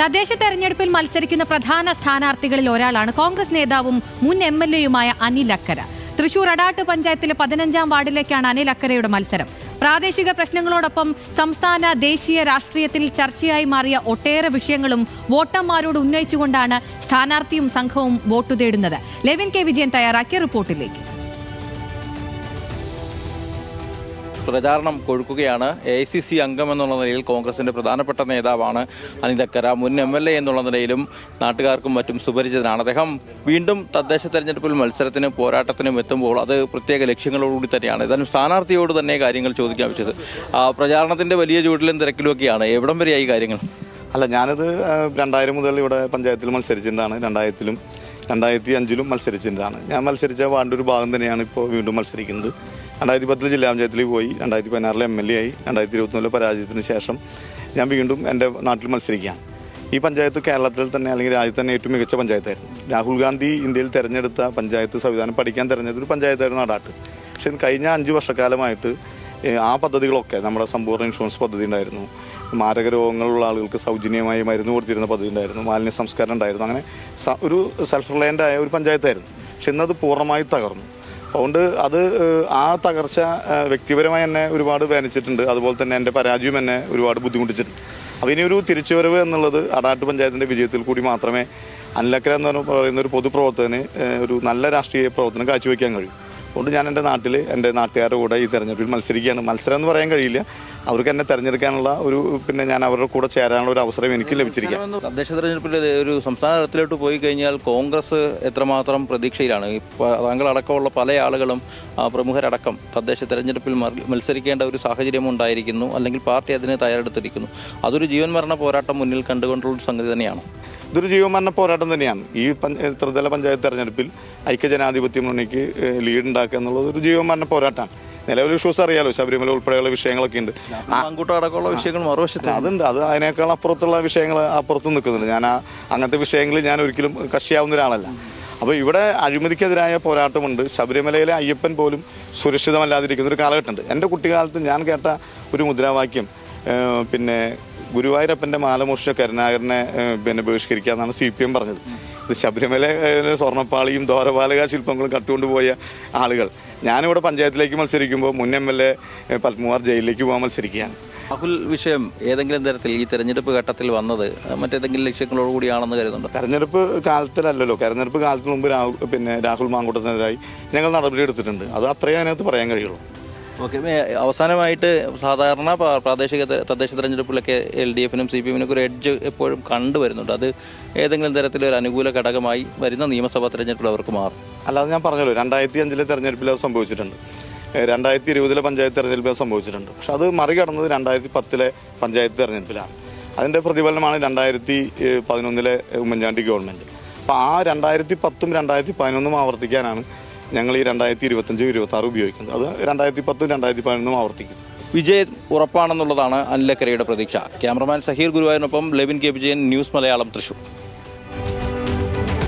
തദ്ദേശ തെരഞ്ഞെടുപ്പിൽ മത്സരിക്കുന്ന പ്രധാന സ്ഥാനാർത്ഥികളിൽ ഒരാളാണ് കോൺഗ്രസ് നേതാവും മുൻ എം എൽ എയുമായ അനിൽ അക്കര. തൃശൂർ അടാട്ട് പഞ്ചായത്തിലെ പതിനഞ്ചാം വാർഡിലേക്കാണ് അനിൽ അക്കരയുടെ മത്സരം. പ്രാദേശിക പ്രശ്നങ്ങളോടൊപ്പം സംസ്ഥാന ദേശീയ രാഷ്ട്രീയത്തിൽ ചർച്ചയായി മാറിയ ഒട്ടേറെ വിഷയങ്ങളും വോട്ടർമാരോട് ഉന്നയിച്ചുകൊണ്ടാണ് സ്ഥാനാർത്ഥിയും സംഘവും വോട്ടു തേടുന്നത്. ലെവിൻ കെ വിജയൻ തയ്യാറാക്കിയ റിപ്പോർട്ടിലേക്ക്. പ്രചാരണം കൊഴുക്കുകയാണ്. എ ഐ സി സി അംഗം എന്നുള്ള നിലയിൽ കോൺഗ്രസിന്റെ പ്രധാനപ്പെട്ട നേതാവാണ് അനിതക്കര. മുൻ എം എൽ എ എന്നുള്ള നിലയിലും നാട്ടുകാർക്കും മറ്റും സുപരിചിതനാണ്. അദ്ദേഹം വീണ്ടും തദ്ദേശ തെരഞ്ഞെടുപ്പിൽ മത്സരത്തിനും പോരാട്ടത്തിനും എത്തുമ്പോൾ അത് പ്രത്യേക ലക്ഷ്യങ്ങളോടുകൂടി തന്നെയാണ്. ഏതായാലും സ്ഥാനാർത്ഥിയോട് തന്നെ കാര്യങ്ങൾ ചോദിക്കാൻ വെച്ചത്. ആ, പ്രചാരണത്തിന്റെ വലിയ ചൂടിലും തിരക്കിലുമൊക്കെയാണ്. എവിടം വരെയായി കാര്യങ്ങൾ? അല്ല ഞാനത് രണ്ടായിരം മുതൽ ഇവിടെ പഞ്ചായത്തിൽ മത്സരിച്ചിരുന്നതാണ്. രണ്ടായിരത്തിലും രണ്ടായിരത്തി അഞ്ചിലും മത്സരിച്ചിരുന്നതാണ്. ഞാൻ മത്സരിച്ച വാണ്ടൊരു ഭാഗം തന്നെയാണ് ഇപ്പോൾ വീണ്ടും മത്സരിക്കുന്നത്. രണ്ടായിരത്തി പത്തിൽ ജില്ലാ പഞ്ചായത്തിൽ പോയി രണ്ടായിരത്തി പതിനാറിൽ എം എൽ എ ആയി രണ്ടായിരത്തി ഇരുപത്തിനാലിലെ പരാജയത്തിന് ശേഷം ഞാൻ വീണ്ടും എന്റെ നാട്ടിൽ മത്സരിക്കുകയാണ്. ഈ പഞ്ചായത്ത് കേരളത്തിൽ തന്നെ അല്ലെങ്കിൽ രാജ്യത്ത് തന്നെ ഏറ്റവും മികച്ച പഞ്ചായത്തായിരുന്നു. രാഹുൽ ഗാന്ധി ഇന്ത്യയിൽ തിരഞ്ഞെടുത്ത പഞ്ചായത്ത് സംവിധാനം പഠിക്കാൻ തിരഞ്ഞെടുത്ത ഒരു പഞ്ചായത്തായിരുന്നു നാടാട്ട്. പക്ഷേ കഴിഞ്ഞ അഞ്ച് വർഷക്കാലമായിട്ട് ആ പദ്ധതികളൊക്കെ നമ്മുടെ സമ്പൂർണ ഇൻഷുറൻസ് പദ്ധതി ഉണ്ടായിരുന്നു. മാരക രോഗങ്ങളുള്ള ആളുകൾക്ക് സൗജന്യമായി മരുന്ന് കൊടുത്തിരുന്ന പദ്ധതി ഉണ്ടായിരുന്നു. മാലിന്യ സംസ്കാരം ഉണ്ടായിരുന്നു. അങ്ങനെ ഒരു സെൽഫ് റിലയന്റ് ആയ ഒരു പഞ്ചായത്തായിരുന്നു. പക്ഷെ ഇന്നത് പൂർണമായി തകർന്നു. അതുകൊണ്ട് അത് ആ തകർച്ച വ്യക്തിപരമായി എന്നെ ഒരുപാട് വേനിച്ചിട്ടുണ്ട് അതുപോലെ തന്നെ എന്റെ പരാജയം എന്നെ ഒരുപാട് ബുദ്ധിമുട്ടിച്ചിട്ടുണ്ട്. അപ്പോൾ ഇനി ഒരു തിരിച്ചുവരവ് എന്നുള്ളത് അടാട്ട് പഞ്ചായത്തിന്റെ വിജയത്തിൽ കൂടി മാത്രമേ അനിലക്കര എന്ന് പറയുന്ന ഒരു പൊതുപ്രവർത്തകന് ഒരു നല്ല രാഷ്ട്രീയ പ്രവർത്തനം കാഴ്ചവെക്കാൻ കഴിയും. അതുകൊണ്ട് ഞാൻ എന്റെ നാട്ടിൽ എന്റെ നാട്ടുകാരുടെ കൂടെ ഈ തെരഞ്ഞെടുപ്പിൽ മത്സരിക്കുകയാണ്. മത്സരം എന്ന് പറയാൻ കഴിയില്ല. അവർക്ക് എന്നെ തിരഞ്ഞെടുക്കാനുള്ള ഒരു പിന്നെ ഞാൻ അവരുടെ കൂടെ ചേരാനുള്ള ഒരു അവസരം എനിക്ക് ലഭിച്ചിരിക്കാം തദ്ദേശ തെരഞ്ഞെടുപ്പിൽ ഒരു സംസ്ഥാന തലത്തിലോട്ട് പോയി കഴിഞ്ഞാൽ കോൺഗ്രസ് എത്രമാത്രം പ്രതീക്ഷയിലാണ്? ഇപ്പോൾ പ- താങ്കളടക്കമുള്ള പല ആളുകളും പ്രമുഖരടക്കം തദ്ദേശ തെരഞ്ഞെടുപ്പിൽ മത്സരിക്കേണ്ട ഒരു സാഹചര്യം ഉണ്ടായിരിക്കുന്നു. അല്ലെങ്കിൽ പാർട്ടി അതിന് തയ്യാറെടുത്തിരിക്കുന്നു. അതൊരു ജീവൻ മരണ പോരാട്ടം മുന്നിൽ കണ്ടുകൊണ്ടുള്ള സംഗതി തന്നെയാണ്. ഇതൊരു ജീവമരണ പോരാട്ടം തന്നെയാണ്. ഈ ത്രിതല പഞ്ചായത്ത് തെരഞ്ഞെടുപ്പിൽ ഐക്യജനാധിപത്യ മുന്നണിക്ക് ലീഡ് ഉണ്ടാക്കുക എന്നുള്ളത് ഒരു ജീവമരണ പോരാട്ടമാണ്. നിലവിൽ ഇഷ്യൂസ് അറിയാലോ ശബരിമല ഉൾപ്പെടെയുള്ള വിഷയങ്ങളൊക്കെ ഉണ്ട്. ആൺകുട്ടം അടക്കമുള്ള വിഷയങ്ങൾ മറുവശത്ത് അതുണ്ട് അത് അതിനേക്കാൾ അപ്പുറത്തുള്ള വിഷയങ്ങൾ അപ്പുറത്ത് നിൽക്കുന്നുണ്ട്. ഞാൻ ആ അങ്ങനത്തെ വിഷയങ്ങളിൽ ഞാൻ ഒരിക്കലും കക്ഷിയാവുന്ന ഒരാളല്ല. അപ്പോൾ ഇവിടെ അഴിമതിക്കെതിരായ പോരാട്ടമുണ്ട്. ശബരിമലയിലെ അയ്യപ്പൻ പോലും സുരക്ഷിതമല്ലാതിരിക്കുന്ന ഒരു കാലഘട്ടമുണ്ട്. എന്റെ കുട്ടിക്കാലത്ത് ഞാൻ കേട്ട ഒരു മുദ്രാവാക്യം പിന്നെ ഗുരുവായൂരപ്പന്റെ മാലമോഷിച്ച കരുണാകരനെ പിന്നെ ബഹിഷ്കരിക്കുക എന്നാണ് സി പി എം പറഞ്ഞത്. ഇത് ശബരിമല സ്വർണപ്പാളിയും ദോരപാലക ശില്പങ്ങളും കട്ടുകൊണ്ടുപോയ ആളുകൾ. ഞാനിവിടെ പഞ്ചായത്തിലേക്ക് മത്സരിക്കുമ്പോൾ മുൻ എം എൽ എ പത്മകുമാർ ജയിലിലേക്ക് പോകാൻ മത്സരിക്കുകയാണ്. രാഹുൽ വിഷയം ഏതെങ്കിലും തരത്തിൽ ഈ തെരഞ്ഞെടുപ്പ് ഘട്ടത്തിൽ വന്നത് മറ്റേതെങ്കിലും ലക്ഷ്യങ്ങളോട് കൂടിയാണെന്ന് കരുതുന്നുണ്ട്? തെരഞ്ഞെടുപ്പ് കാലത്തിലല്ലല്ലോ. തെരഞ്ഞെടുപ്പ് കാലത്തിന് മുമ്പ് രാഹുൽ പിന്നെ രാഹുൽ മാങ്കൂട്ടത്തിനെതിരായി ഞങ്ങൾ നടപടിയെടുത്തിട്ടുണ്ട് അത് അത്രയേ അതിനകത്ത് പറയാൻ കഴിയുള്ളൂ. ഓക്കെ അവസാനമായിട്ട് സാധാരണ പ്രാ- പ്രാദേശിക തദ്ദേശ തെരഞ്ഞെടുപ്പിലൊക്കെ എൽ ഡി എഫിനും സി പി എമ്മിനൊക്കെ ഒരു എഡ്ജ് എപ്പോഴും കണ്ടുവരുന്നുണ്ട്. അത് ഏതെങ്കിലും തരത്തിലൊരു അനുകൂല ഘടകമായി വരുന്ന നിയമസഭാ തെരഞ്ഞെടുപ്പിൽ അവർക്ക് മാറും. അല്ലാതെ ഞാൻ പറഞ്ഞല്ലോ രണ്ടായിരത്തി അഞ്ചിലെ തെരഞ്ഞെടുപ്പിൽ അത് സംഭവിച്ചിട്ടുണ്ട്. രണ്ടായിരത്തി ഇരുപതിലെ പഞ്ചായത്ത് തെരഞ്ഞെടുപ്പിൽ സംഭവിച്ചിട്ടുണ്ട്. പക്ഷെ അത് മറികടന്നത് രണ്ടായിരത്തി പത്തിലെ പഞ്ചായത്ത് തെരഞ്ഞെടുപ്പിലാണ്. അതിന്റെ പ്രതിഫലനമാണ് രണ്ടായിരത്തി പതിനൊന്നിലെ ഉമ്മൻചാണ്ടി ഗവൺമെന്റ് അപ്പോൾ ആ രണ്ടായിരത്തി പത്തും രണ്ടായിരത്തി പതിനൊന്നും ആവർത്തിക്കാനാണ് ഞങ്ങൾ ഈ രണ്ടായിരത്തി ഇരുപത്തഞ്ചും ഇരുപത്തി ആറും ഉപയോഗിക്കുന്നത്. അത് രണ്ടായിരത്തി പത്തും രണ്ടായിരത്തി പതിനൊന്നും ആവർത്തിക്കും. വിജയം ഉറപ്പാണെന്നുള്ളതാണ് അനിലക്കരയുടെ പ്രതീക്ഷ. ക്യാമറമാൻ സഹീർ ഗുരുവായൂരിനൊപ്പം ലെവിൻ കെ വിജയൻ ന്യൂസ് മലയാളം തൃശൂർ.